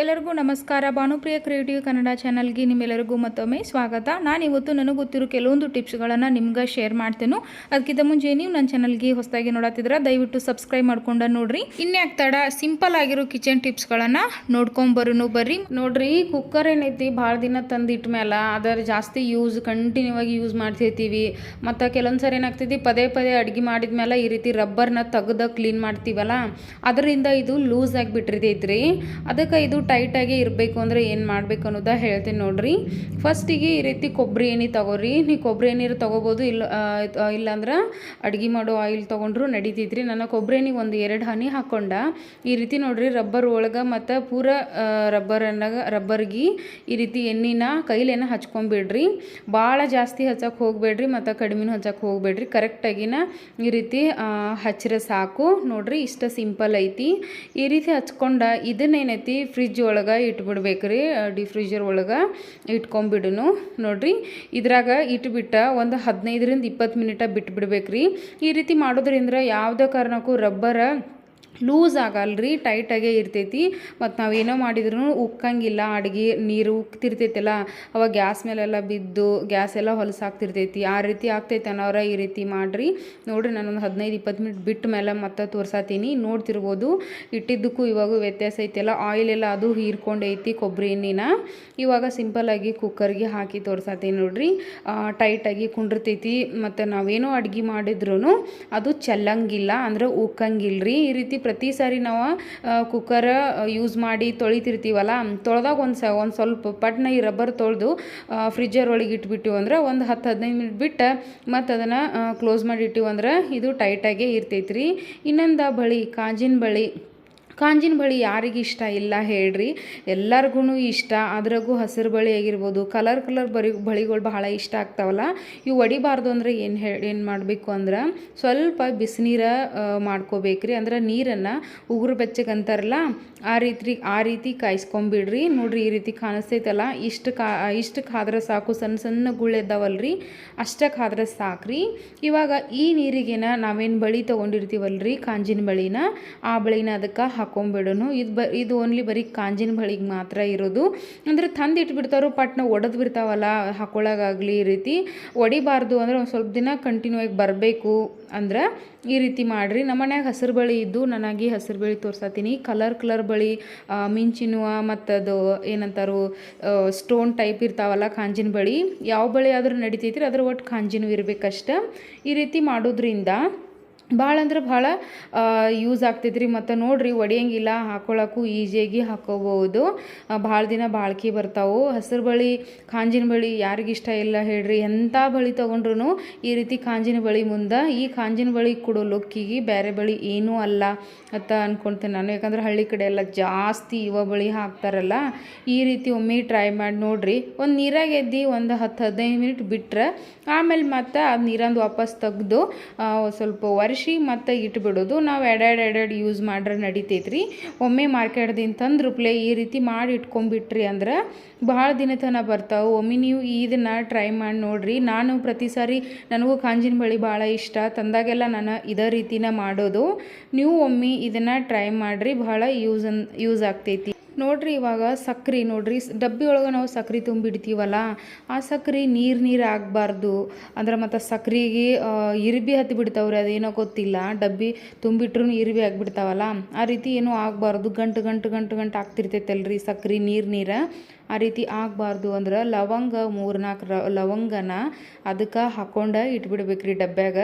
ಎಲ್ಲರಿಗೂ ನಮಸ್ಕಾರ. ಭಾನುಪ್ರಿಯ ಕ್ರಿಯೇಟಿವ್ ಕನ್ನಡ ಚಾನಲ್ಗೆ ನಿಮ್ಮೆಲ್ಲರಿಗೂ ಮತ್ತೊಮ್ಮೆ ಸ್ವಾಗತ. ನಾನು ಇವತ್ತು ನನಗೆ ಗೊತ್ತಿರೋ ಕೆಲವೊಂದು ಟಿಪ್ಸ್ಗಳನ್ನು ನಿಮ್ಗೆ ಶೇರ್ ಮಾಡ್ತೇನೆ. ಅದಕ್ಕಿಂತ ಮುಂಚೆ ನೀವು ನನ್ನ ಚಾನಲ್ಗೆ ಹೊಸದಾಗಿ ನೋಡತ್ತಿದ್ರೆ ದಯವಿಟ್ಟು ಸಬ್ಸ್ಕ್ರೈಬ್ ಮಾಡ್ಕೊಂಡು ನೋಡ್ರಿ. ಇನ್ಯಾಕ್ ತಡ ಸಿಂಪಲ್ ಆಗಿರೋ ಕಿಚನ್ ಟಿಪ್ಸ್ಗಳನ್ನು ನೋಡ್ಕೊಂಬರೋನು ಬರ್ರಿ. ನೋಡ್ರಿ ಕುಕ್ಕರ್ ಏನೈತಿ, ಭಾಳ ದಿನ ತಂದಿಟ್ಟ ಮೇಲೆ ಅದರ ಜಾಸ್ತಿ ಯೂಸ್ ಕಂಟಿನ್ಯೂ ಆಗಿ ಯೂಸ್ ಮಾಡ್ತಿರ್ತೀವಿ. ಮತ್ತು ಕೆಲವೊಂದು ಸರಿ ಏನಾಗ್ತೈತಿ, ಪದೇ ಪದೇ ಅಡುಗೆ ಮಾಡಿದ ಮೇಲೆ ಈ ರೀತಿ ರಬ್ಬರ್ನ ತೆಗ್ದು ಕ್ಲೀನ್ ಮಾಡ್ತೀವಲ್ಲ, ಅದರಿಂದ ಇದು ಲೂಸ್ ಆಗಿಬಿಟ್ಟಿರ್ತೈತ್ರಿ ಅದಕ್ಕೆ ಇದು ಟೈಟಾಗಿ ಇರಬೇಕು ಅಂದರೆ ಏನು ಮಾಡಬೇಕು ಅನ್ನೋದ ಹೇಳ್ತೀನಿ ನೋಡ್ರಿ. ಫಸ್ಟಿಗೆ ಈ ರೀತಿ ಕೊಬ್ಬರಿ ಎಣ್ಣೆ ತಗೋರಿ. ನೀವು ಕೊಬ್ಬರಿ ಎಣ್ಣೆ ತೊಗೋಬೋದು, ಇಲ್ಲ ಇಲ್ಲಾಂದ್ರೆ ಅಡುಗೆ ಮಾಡೋ ಆಯಿಲ್ ತೊಗೊಂಡ್ರು ನಡೀತೈತ್ರಿ. ನನ್ನ ಕೊಬ್ಬರಿ ಎಣ್ಣೆ ಒಂದು ಎರಡು ಹನಿ ಹಾಕ್ಕೊಂಡ ಈ ರೀತಿ ನೋಡ್ರಿ ರಬ್ಬರ್ ಒಳಗೆ ಮತ್ತು ಪೂರ ರಬ್ಬರನ್ನಾಗ ರಬ್ಬರ್ಗೆ ಈ ರೀತಿ ಎಣ್ಣೆನ ಕೈಲೇನ ಹಚ್ಕೊಂಬಿಡ್ರಿ. ಭಾಳ ಜಾಸ್ತಿ ಹಚ್ಚಕ್ಕೆ ಹೋಗಬೇಡ್ರಿ, ಮತ್ತು ಕಡಿಮೆನೂ ಹಚ್ಚಕ್ಕೆ ಹೋಗಬೇಡ್ರಿ. ಕರೆಕ್ಟಾಗಿನ ಈ ರೀತಿ ಹಚ್ಚಿರ ಸಾಕು. ನೋಡ್ರಿ, ಇಷ್ಟ ಸಿಂಪಲ್ ಐತಿ. ಈ ರೀತಿ ಹಚ್ಕೊಂಡ ಇದನ್ನೇನೈತಿ ಫ್ರಿಜ್ ಒಳಗೆ ಇಟ್ಬಿಡ್ಬೇಕ್ರಿ ಡಿಫ್ರಿಜರ್ ಒಳಗೆ ಇಟ್ಕೊಂಬಿಡನು. ನೋಡಿರಿ, ಇದ್ರಾಗ ಇಟ್ಬಿಟ್ಟ ಒಂದು ಹದಿನೈದರಿಂದ ಇಪ್ಪತ್ತು ಮಿನಿಟ ಬಿಟ್ಬಿಡ್ಬೇಕ್ರಿ. ಈ ರೀತಿ ಮಾಡೋದ್ರಿಂದ ಯಾವುದೇ ಕಾರಣಕ್ಕೂ ರಬ್ಬರ ಲೂಸ್ ಆಗಲ್ಲ ರೀ ಟೈಟಾಗೇ ಇರ್ತೈತಿ. ಮತ್ತು ನಾವು ಏನೋ ಮಾಡಿದ್ರು ಉಕ್ಕಂಗಿಲ್ಲ, ಅಡುಗೆ ನೀರು ಉಕ್ತಿರ್ತೈತಲ್ಲ, ಅವಾಗ ಗ್ಯಾಸ್ ಮೇಲೆಲ್ಲ ಬಿದ್ದು ಗ್ಯಾಸ್ ಎಲ್ಲ ಹೊಲಸಾಗ್ತಿರ್ತೈತಿ ಆ ರೀತಿ ಆಗ್ತೈತೆ ಅನ್ನೋರ ಈ ರೀತಿ ಮಾಡಿರಿ. ನೋಡಿರಿ ನಾನೊಂದು ಹದಿನೈದು, ಇಪ್ಪತ್ತು ಮಿನಿಟ್ ಬಿಟ್ಟ ಮೇಲೆ ಮತ್ತೆ ತೋರ್ಸಾತೀನಿ. ನೋಡ್ತಿರ್ಬೋದು. ಇಟ್ಟಿದ್ದಕ್ಕೂ ಇವಾಗ ವ್ಯತ್ಯಾಸ ಐತೆಲ್ಲ ಆಯಿಲ್ ಎಲ್ಲ ಅದು ಹೀರ್ಕೊಂಡೈತಿ ಕೊಬ್ಬರಿ ಎಣ್ಣೆನ. ಇವಾಗ ಸಿಂಪಲಾಗಿ ಕುಕ್ಕರ್ಗೆ ಹಾಕಿ ತೋರ್ಸಾತೀನಿ ನೋಡಿರಿ. ಟೈಟಾಗಿ ಕುಂಡಿರ್ತೈತಿ. ಮತ್ತು ನಾವೇನೋ ಅಡುಗೆ ಮಾಡಿದ್ರೂ ಅದು ಚೆಲ್ಲಂಗಿಲ್ಲ, ಅಂದ್ರೆ ರೀ ಈ ರೀತಿ ಪ್ರತಿ ಸಾರಿ ನಾವು ಕುಕ್ಕರ್ ಯೂಸ್ ಮಾಡಿ ತೊಳಿತಿರ್ತೀವಲ್ಲ, ತೊಳೆದಾಗ ಒಂದು ಸ, ಒಂದು ಸ್ವಲ್ಪ ಪಟ್ನ ಈ ರಬ್ಬರ್ ತೊಳೆದು ಫ್ರಿಜ್ಜರ್ ಒಳಗೆ ಇಟ್ಬಿಟ್ಟಿವಿ ಅಂದ್ರೆ ಒಂದು ಹತ್ತು ಹದಿನೈದು ಮಿನಿಟ್ ಬಿಟ್ಟು ಮತ್ತು ಅದನ್ನು ಕ್ಲೋಸ್ ಮಾಡಿ ಇಟ್ಟಿವಂದ್ರೆ ಇದು ಟೈಟಾಗೇ ರೀ ಇನ್ನೊಂದು ಬಳಿ, ಕಾಜಿನ ಬಳಿ ಕಾಂಜಿನ ಬಳಿ ಯಾರಿಗೆ ಇಷ್ಟ ಇಲ್ಲ ಹೇಳ್ರಿ. ಎಲ್ಲರಿಗೂ ಇಷ್ಟ, ಅದ್ರಾಗೂ ಹಸಿರು ಬಳಿ ಆಗಿರ್ಬೋದು, ಕಲರ್ ಕಲರ್ ಬರಿ, ಬಳಿಗಳು ಬಹಳ ಇಷ್ಟ ಆಗ್ತಾವಲ್ಲ. ಇವು ಒಡಿಬಾರ್ದು ಅಂದ್ರೆ ಏನು ಹೇಳಿ ಏನು ಮಾಡಬೇಕು ಅಂದ್ರೆ ಸ್ವಲ್ಪ ಬಿಸಿನೀರ ಮಾಡ್ಕೋಬೇಕ್ರಿ. ಅಂದ್ರೆ ನೀರನ್ನು ಉಗುರು ಬೆಚ್ಚಗೆ ಅಂತಾರಲ್ಲ, ಆ ರೀತಿ ಆ ರೀತಿ ಕಾಯಿಸ್ಕೊಂಬಿಡ್ರಿ. ನೋಡ್ರಿ ಈ ರೀತಿ ಕಾಣಿಸ್ತೈತಲ್ಲ, ಇಷ್ಟು ಕಾ, ಇಷ್ಟು ಕಾದ್ರೆ ಸಾಕು ಸಣ್ಣ ಸಣ್ಣ ಗುಳ್ಳೆದ್ದಾವಲ್ರಿ ಅಷ್ಟಕ್ಕೆ ಆದ್ರೆ ಸಾಕ್ರಿ. ಇವಾಗ ಈ ನೀರಿಗೇನ ನಾವೇನು ಬಳಿ ತೊಗೊಂಡಿರ್ತೀವಲ್ರಿ, ಕಾಂಜಿನ ಬಳಿನ, ಆ ಬಳಿನ ಅದಕ್ಕೆ ಹಾಕೊಂಬಿಡೋನು. ಇದು ಬ, ಇದು ಓನ್ಲಿ ಬರೀ ಕಾಂಜಿನ ಬಳಿಗೆ ಮಾತ್ರ ಇರೋದು. ಅಂದ್ರೆ ತಂದು ಇಟ್ಬಿಡ್ತಾರೋ ಪಟ್ನ ಒಡೆದು ಬಿಡ್ತಾವಲ್ಲ ಹಾಕೊಳ್ಳೋಗಾಗಲಿ ಈ ರೀತಿ. ಒಡಿಬಾರ್ದು ಅಂದ್ರೆ ಒಂದು ಸ್ವಲ್ಪ ದಿನ ಕಂಟಿನ್ಯೂ ಆಗಿ ಬರಬೇಕು ಅಂದ್ರೆ ಈ ರೀತಿ ಮಾಡಿರಿ. ನಮ್ಮ ಮನ್ಯಾಗ ಹಸಿರು ಬಳಿ ಇದ್ದು ನನಗೆ ಹಸಿರು ಬಳಿ ತೋರ್ಸತ್ತೀನಿ ಕಲರ್ ಕಲರ್ ಬಳಿ ಮಿಂಚಿನುವ ಮತ್ತು ಅದು ಏನಂತಾರು ಸ್ಟೋನ್ ಟೈಪ್ ಇರ್ತಾವಲ್ಲ ಕಾಂಜಿನ ಬಳಿ. ಯಾವ ಬಳಿ ಆದರೂ ನಡಿತೈತ್ರಿ, ಅದ್ರ ಒಟ್ಟು ಕಾಂಜಿನೂ ಇರಬೇಕಷ್ಟ. ಈ ರೀತಿ ಮಾಡೋದ್ರಿಂದ ಭಾಳ ಅಂದ್ರೆ ಭಾಳ ಯೂಸ್ ಆಗ್ತೈತ್ರಿ. ಮತ್ತು ನೋಡಿರಿ, ಒಡೆಯಂಗಿಲ್ಲ ಹಾಕೊಳ್ಳೋಕ್ಕೂ ಈಜಿಯಾಗಿ ಹಾಕೋಬೋದು ಭಾಳ ದಿನ ಬಾಳ್ಕೆ ಬರ್ತಾವೆ. ಹಸಿರು ಬಳಿ, ಕಾಂಜಿನ ಬಳಿ ಯಾರಿಗಿಷ್ಟ ಇಲ್ಲ ಹೇಳ್ರಿ. ಎಂಥ ಬಳಿ ತೊಗೊಂಡ್ರು ಈ ರೀತಿ ಕಾಂಜಿನ ಬಳಿ ಮುಂದೆ, ಈ ಕಾಂಜಿನ ಬಳಿ ಕೊಡೋ ಲುಕ್ಕಿಗೆ ಬೇರೆ ಬಳಿ ಏನೂ ಅಲ್ಲ ಅಂತ ಅಂದ್ಕೊಳ್ತೇನೆ ನಾನು. ಯಾಕಂದ್ರೆ ಹಳ್ಳಿ ಕಡೆ ಎಲ್ಲ ಜಾಸ್ತಿ ಇವ ಬಳಿ ಹಾಕ್ತಾರಲ್ಲ, ಈ ರೀತಿ ಒಮ್ಮೆ ಟ್ರೈ ಮಾಡಿ ನೋಡಿರಿ. ಒಂದು ನೀರಾಗೆ ಎದ್ದು ಒಂದು ಹತ್ತು ಹದಿನೈದು ಮಿನಿಟ್ ಬಿಟ್ರೆ, ಆಮೇಲೆ ಮತ್ತೆ ಅದು ನೀರಂದು ವಾಪಸ್ ತೆಗೆದು ಸ್ವಲ್ಪ ಸ್ವಲ್ಪ ಒರೆಸಿ ಮತ್ತೆ ಇಟ್ಬಿಡೋದು. ನಾವು ಎಡೆಡ್ ಎಡೆಡ್ ಯೂಸ್ ಮಾಡ್ರೆ ನಡಿತೈತ್ರಿ. ಒಮ್ಮೆ ಮಾರ್ಕೆಟ್ದಿಂದ ತಂದು ರುಪ್ಲೆ ಈ ರೀತಿ ಮಾಡಿ ಇಟ್ಕೊಂಬಿಟ್ರಿ ಅಂದ್ರೆ ಭಾಳ ದಿನ ತನಕ ಬರ್ತಾವೆ. ಒಮ್ಮೆ ನೀವು ಇದನ್ನು ಟ್ರೈ ಮಾಡಿ ನೋಡ್ರಿ. ನಾನು ಪ್ರತಿ ಸಾರಿ ನನಗೂ ಕಾಂಜಿನ ಬಳಿ ಭಾಳ ಇಷ್ಟ. ತಂದಾಗೆಲ್ಲ ನಾನು ಇದೇ ರೀತಿನ ಮಾಡೋದು. ನೀವು ಒಮ್ಮೆ ಇದನ್ನು ಟ್ರೈ ಮಾಡಿರಿ. ಭಾಳ ಯೂಸ್ ಯೂಸ್ ಆಗ್ತೈತಿ. ನೋಡ್ರಿ ಇವಾಗ ಸಕ್ರೆ ನೋಡ್ರಿ ಡಬ್ಬಿ ಒಳಗೆ ನಾವು ಸಕ್ರೆ ತುಂಬಿಡ್ತೀವಲ್ಲ, ಆ ಸಕ್ರೆ ನೀರು ನೀರು ಆಗಬಾರ್ದು. ಅಂದ್ರೆ ಮತ್ತು ಸಕ್ರೆಗೆ ಇರಿಬಿ ಹತ್ತಿ ಬಿಡ್ತಾವ್ರಿ ಅದೇನೋ ಗೊತ್ತಿಲ್ಲ. ಡಬ್ಬಿ ತುಂಬಿಟ್ರು ಇರಿಬಿ ಆಗಿಬಿಡ್ತಾವಲ್ಲ, ಆ ರೀತಿ ಏನೂ ಆಗಬಾರ್ದು. ಗಂಟು ಗಂಟು ಗಂಟು ಗಂಟು ಆಗ್ತಿರ್ತೈತಲ್ರಿ ಸಕ್ರೆ ನೀರು ನೀರು. ಆ ರೀತಿ ಆಗಬಾರ್ದು ಅಂದ್ರೆ ಲವಂಗ ಮೂರ್ನಾಲ್ಕು ರ, ಲವಂಗನ ಅದಕ್ಕೆ ಹಾಕೊಂಡು ಇಟ್ಬಿಡ್ಬೇಕ್ರಿ ಡಬ್ಯಾಗ.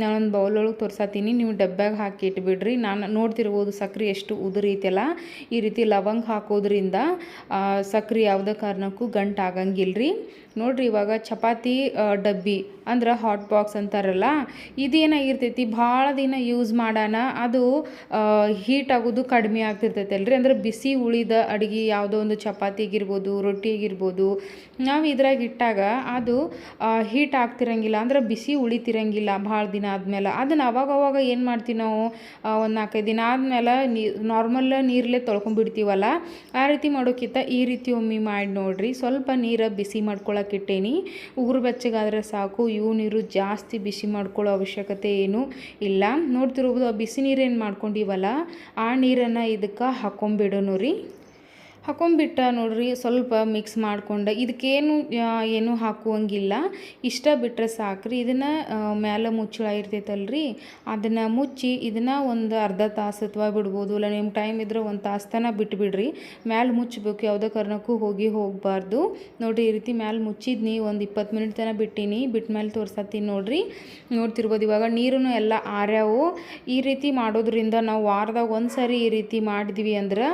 ನಾನೊಂದು ಬೌಲ್ ಒಳಗೆ ತೋರ್ಸಾತೀನಿ, ನೀವು ಡಬ್ಬ್ಯಾಗ ಹಾಕಿ ಇಟ್ಬಿಡ್ರಿ. ನಾನು ನೋಡ್ತಿರ್ಬೋದು ಸಕ್ರೆ ಎಷ್ಟು ಉದುರೈತೆಲ್ಲ, ಈ ರೀತಿ ಲವಂಗ ಹಾಕೋದ್ರಿಂದ ಸಕ್ರೆ ಯಾವುದೇ ಕಾರಣಕ್ಕೂ ಗಂಟು ಆಗಂಗಿಲ್ರಿ ನೋಡ್ರಿ ಇವಾಗ ಚಪಾತಿ ಡಬ್ಬಿ ಅಂದ್ರೆ ಹಾಟ್ ಬಾಕ್ಸ್ ಅಂತಾರಲ್ಲ ಇದೇನಾಗಿರ್ತೈತಿ ಭಾಳ ದಿನ ಯೂಸ್ ಮಾಡೋಣ ಅದು ಹೀಟ್ ಆಗೋದು ಕಡಿಮೆ ಆಗ್ತಿರ್ತೈತಲ್ರಿ. ಅಂದ್ರೆ ಬಿಸಿ ಉಳಿದ ಅಡುಗೆ ಯಾವುದೋ ಒಂದು ಚಪಾತಿ ಆಗಿರ್ಬೋದು ರೊಟ್ಟಿ ಆಗಿರ್ಬೋದು ನಾವು ಇದ್ರಾಗ ಇಟ್ಟಾಗ ಅದು ಹೀಟ್ ಆಗ್ತಿರಂಗಿಲ್ಲ, ಅಂದ್ರೆ ಬಿಸಿ ಉಳಿತಿರಂಗಿಲ್ಲ ಭಾಳ ದಿನ ಆದಮೇಲೆ. ಅದನ್ನು ಅವಾಗ ಅವಾಗ ಏನು ಮಾಡ್ತೀವಿ ನಾವು ಒಂದು ನಾಲ್ಕೈದು ದಿನ ಆದಮೇಲೆ ನೀ ನಾರ್ಮಲ್ ನೀರಲ್ಲೇ ತೊಳ್ಕೊಂಡ್ಬಿಡ್ತೀವಲ್ಲ, ಆ ರೀತಿ ಮಾಡೋಕ್ಕಿಂತ ಈ ರೀತಿ ಒಮ್ಮೆ ಮಾಡಿ ನೋಡಿರಿ. ಸ್ವಲ್ಪ ನೀರು ಬಿಸಿ ಮಾಡ್ಕೊಳಕ್ಕೆ ಇಟ್ಟೇನಿ ಉಗುರು ಬೆಚ್ಚಗಾದ್ರೆ ಸಾಕು, ಇವು ನೀರು ಜಾಸ್ತಿ ಬಿಸಿ ಮಾಡ್ಕೊಳ್ಳೋ ಅವಶ್ಯಕತೆ ಏನೂ ಇಲ್ಲ. ನೋಡ್ತಿರ್ಬೋದು, ಆ ಬಿಸಿ ನೀರೇನು ಮಾಡ್ಕೊಂಡಿವಲ್ಲ, ಆ ನೀರನ್ನು ಇದಕ್ಕೆ ಹಾಕೊಂಬಿಡೋನು ರೀ. ಹಾಕೊಂಡ್ಬಿಟ್ಟ ನೋಡ್ರಿ, ಸ್ವಲ್ಪ ಮಿಕ್ಸ್ ಮಾಡ್ಕೊಂಡು. ಇದಕ್ಕೇನು ಏನು ಹಾಕುವಂಗಿಲ್ಲ. ಇಷ್ಟ ಬಿಟ್ಟರೆ ಸಾಕ್ರಿ. ಇದನ್ನು ಮ್ಯಾಲೆ ಮುಚ್ಚಳ ಇರ್ತೈತಲ್ರಿ. ಅದನ್ನು ಮುಚ್ಚಿ, ಇದನ್ನು ಒಂದು ಅರ್ಧ ತಾಸು ಅಥವಾ ಬಿಡ್ಬೋದು. ಇಲ್ಲ ನಿಮ್ಮ ಟೈಮ್ ಇದ್ರೆ ಒಂದು ತಾಸು ತನಕ ಬಿಟ್ಬಿಡ್ರಿ. ಮ್ಯಾಲೆ ಮುಚ್ಚಬೇಕು. ಯಾವುದೇ ಕಾರಣಕ್ಕೂ ಹೋಗಿ ಹೋಗಬಾರ್ದು. ನೋಡಿರಿ, ಈ ರೀತಿ ಮ್ಯಾಲೆ ಮುಚ್ಚಿದ್ನಿ, ಒಂದು ಇಪ್ಪತ್ತು ಮಿನಿಟ್ ತನಕ ಬಿಟ್ಟಿನಿ. ಬಿಟ್ಟ ಮೇಲೆ ತೋರ್ಸತ್ತೀನಿ ನೋಡ್ರಿ. ನೋಡ್ತಿರ್ಬೋದು ಇವಾಗ ನೀರು ಎಲ್ಲ ಆರ್ಯಾವು. ಈ ರೀತಿ ಮಾಡೋದ್ರಿಂದ ನಾವು ವಾರದಾಗ ಒಂದು ಸರಿ ಈ ರೀತಿ ಮಾಡಿದ್ವಿ ಅಂದ್ರೆ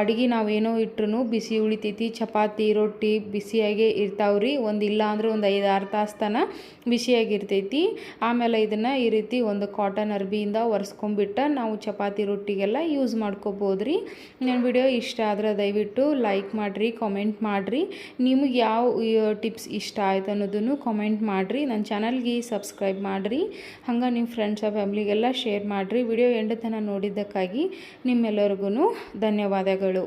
ಅಡುಗೆ ನಾವೇನೋ ಇಟ್ರು ಬಿಸಿ ಉಳಿತೈತಿ, ಚಪಾತಿ, ರೊಟ್ಟಿ ಬಿಸಿಯಾಗೇ ಇರ್ತಾವ್ರಿ. ಒಂದು ಇಲ್ಲ ಅಂದ್ರೆ ಒಂದು ಐದು ಆರು ತಾಸು ತನಕ ಬಿಸಿಯಾಗಿರ್ತೈತಿ ಆಮೇಲೆ ಇದನ್ನು ಈ ರೀತಿ ಒಂದು ಕಾಟನ್ ಅರ್ಬಿಯಿಂದ ಒರೆಸ್ಕೊಂಬಿಟ್ಟ ನಾವು ಚಪಾತಿ, ರೊಟ್ಟಿಗೆಲ್ಲ ಯೂಸ್ ಮಾಡ್ಕೋಬೋದು ರೀ ನನ್ನ ವಿಡಿಯೋ ಇಷ್ಟ ಆದರೆ ದಯವಿಟ್ಟು ಲೈಕ್ ಮಾಡಿರಿ ಕಾಮೆಂಟ್ ಮಾಡಿರಿ. ನಿಮಗೆ ಯಾವ ಟಿಪ್ಸ್ ಇಷ್ಟ ಆಯ್ತು ಅನ್ನೋದನ್ನು ಕಾಮೆಂಟ್ ಮಾಡಿರಿ. ನನ್ನ ಚಾನಲ್ಗೆ ಸಬ್ಸ್ಕ್ರೈಬ್ ಮಾಡಿರಿ. ಹಂಗೆ ನಿಮ್ಮ ಫ್ರೆಂಡ್ಸ ಫ್ಯಾಮ್ಲಿಗೆಲ್ಲ ಶೇರ್ ಮಾಡಿರಿ. ವಿಡಿಯೋ ಎಂಡ್ ನೋಡಿದ್ದಕ್ಕಾಗಿ ನಿಮ್ಮೆಲ್ಲರಿಗೂ ಧನ್ಯವಾದಗಳು.